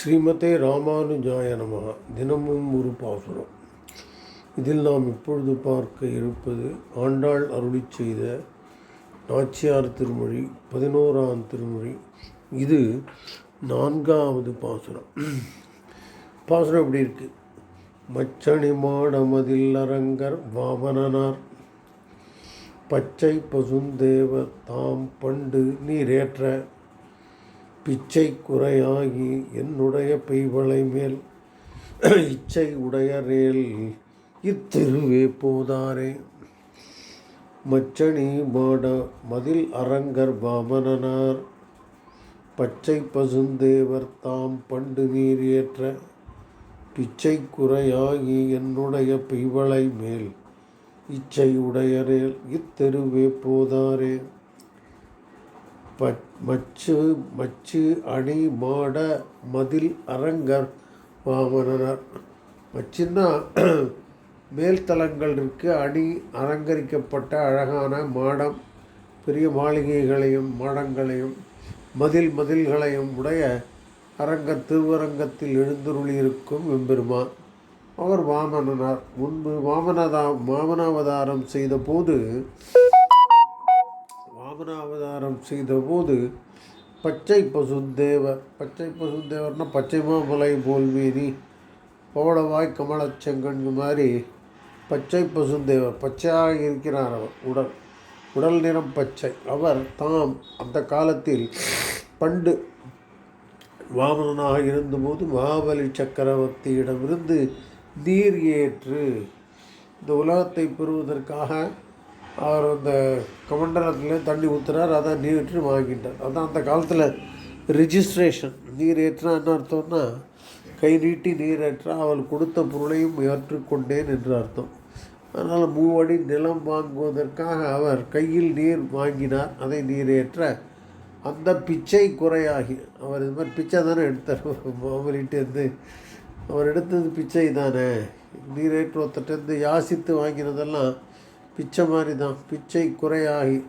ஸ்ரீமதே ராமானுஜாய நமக. தினமும் ஒரு பாசுரம். இதில் நாம் இப்பொழுது பார்க்க இருப்பது ஆண்டாள் அருளி செய்த நாச்சியார் திருமொழி பதினோராம் திருமொழி. இது நான்காவது பாசுரம். பாசுரம் எப்படி இருக்கு? மச்சணி மாடமதில் அரங்கர் வாமனனார். பச்சை பசுந்தேவர் தாம் பண்டு நீரேற்ற பிச்சை குறையாகி என்னுடைய பெய்வளை மேல் இச்சை உடையரேல் இத்திருவே போதாரே. மச்சணி மாட மதில் அரங்கர் வாமனனார். பச்சை பசுந்தேவர் தாம் பண்டு நீர் ஏற்ற. பிச்சை குறையாகி என்னுடைய பெய்வளை மேல் இச்சை உடையரேல் இத்தெருவே போதாரே. பச் மச்சு மச்சு அணி மாட மதில் அரங்கர் வாமனனர். மச்சுன்னா மேல்தளங்கள் இருக்குது அணி அலங்கரிக்கப்பட்ட அழகான மாடம் பெரிய மாளிகைகளையும் மாடங்களையும் மதில் மதில்களையும் உடைய அரங்க திருவரங்கத்தில் எழுந்துருளியிருக்கும் எம்பெருமான். அவர் வாமனனார். முன்பு வாமனதா வாமனாவதாரம் செய்தபோது வாமனாவதாரம் செய்தபோது பச்சை பசுந்தேவர் பச்சை பசுந்தேவர்னா பச்சை மாமலை போல்மீறி பவளவாய் கமலச்செங்கன் மாதிரி பச்சை பசுந்தேவர் பச்சையாக இருக்கிறார் அவர் உடல் உடல் நிறம் பச்சை. அவர் தாம் அந்த காலத்தில் பண்டு வாமனனாக இருந்தபோது மகாபலி சக்கரவர்த்தியிடமிருந்து நீர் ஏற்று இந்த உலகத்தை பெறுவதற்காக அவர் அந்த கமண்டலத்துலேயும் தண்ணி ஊற்றுறார் அதான் நீரேற்று வாங்கிட்டார். அதான் அந்த காலத்தில் ரிஜிஸ்ட்ரேஷன் நீர் ஏற்றினா என்ன அர்த்தம்னா கை நீட்டி நீர் ஏற்றா அவள் கொடுத்த பொருளையும் ஏற்றுக்கொண்டேன் என்று அர்த்தம். அதனால் மூவடி நிலம் வாங்குவதற்காக அவர் கையில் நீர் வாங்கினார். அதை நீரேற்ற அந்த பிச்சை குறையாகி அவர் இது மாதிரி பிச்சை தானே எடுத்தார். அவர்கிட்டேருந்து அவர் எடுத்தது பிச்சை தானே. நீரேற்றுவத்திட்டேருந்து யாசித்து வாங்கினதெல்லாம் பிச்சை மாதிரி தான் பிச்சை குறையாகி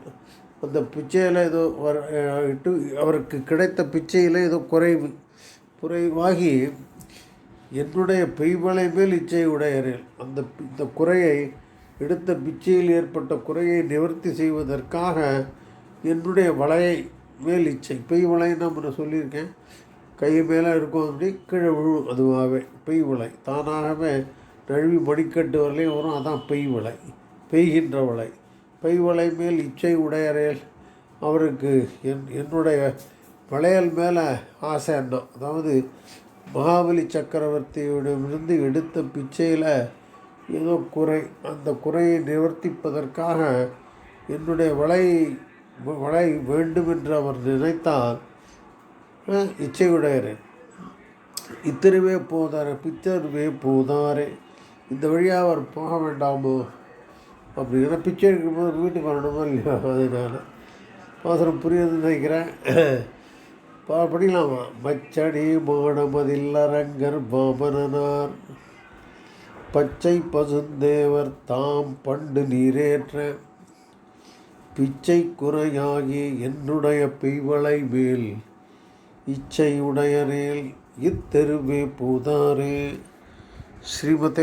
அந்த பிச்சையில் ஏதோ வர இட்டு அவருக்கு கிடைத்த பிச்சையில் ஏதோ குறைவு குறைவாகி என்னுடைய பெய்மலை மேல் இச்சை உடையறில் அந்த இந்த குறையை எடுத்த பிச்சையில் ஏற்பட்ட குறையை நிவர்த்தி செய்வதற்காக என்னுடைய வலையை மேல் இச்சை. பெய் வலைன்னு நான் சொல்லியிருக்கேன்? கை மேலே இருக்கும் அப்படி கீழே விழும் அதுவாகவே பெய் வலை. தானாகவே நழுவி மடிக்கட்டு வரலையும் வரும். அதான் பெய் வலை. பெய்கின்ற வலை பெய் வலை மேல் இச்சை உடையறையல் அவருக்கு என் என்னுடைய வளையல் மேலே ஆசை அண்ணா. அதாவது மகாபலி சக்கரவர்த்தியிடமிருந்து எடுத்த பிச்சையில் ஏதோ குறை. அந்த குறையை நிவர்த்திப்பதற்காக என்னுடைய வலை வலை வேண்டும் என்று அவர் நினைத்தால் இச்சையுடையரே இத்திருவே போதாரே பித்தருவே போதாரே. இந்த வழியாக அவர் போக வேண்டாமோ? அப்படிங்கிற பிச்சை எடுக்கும்போது வீட்டுக்கு வரணுமா இல்லையா? அதனால் அவசரம் புரியுதுன்னு நினைக்கிறேன். பா படிக்கலாமா? மச்சடி மாடமதில் அரங்கர் பாமனனார் பச்சை பசுந்தேவர் தாம் பண்டு நீரேற்ற. பிச்சை குறையாகி என்னுடைய பெய்வளை மேல். இச்சை உடையரேல் இத்தெருவே பூதாரே. ஸ்ரீமதே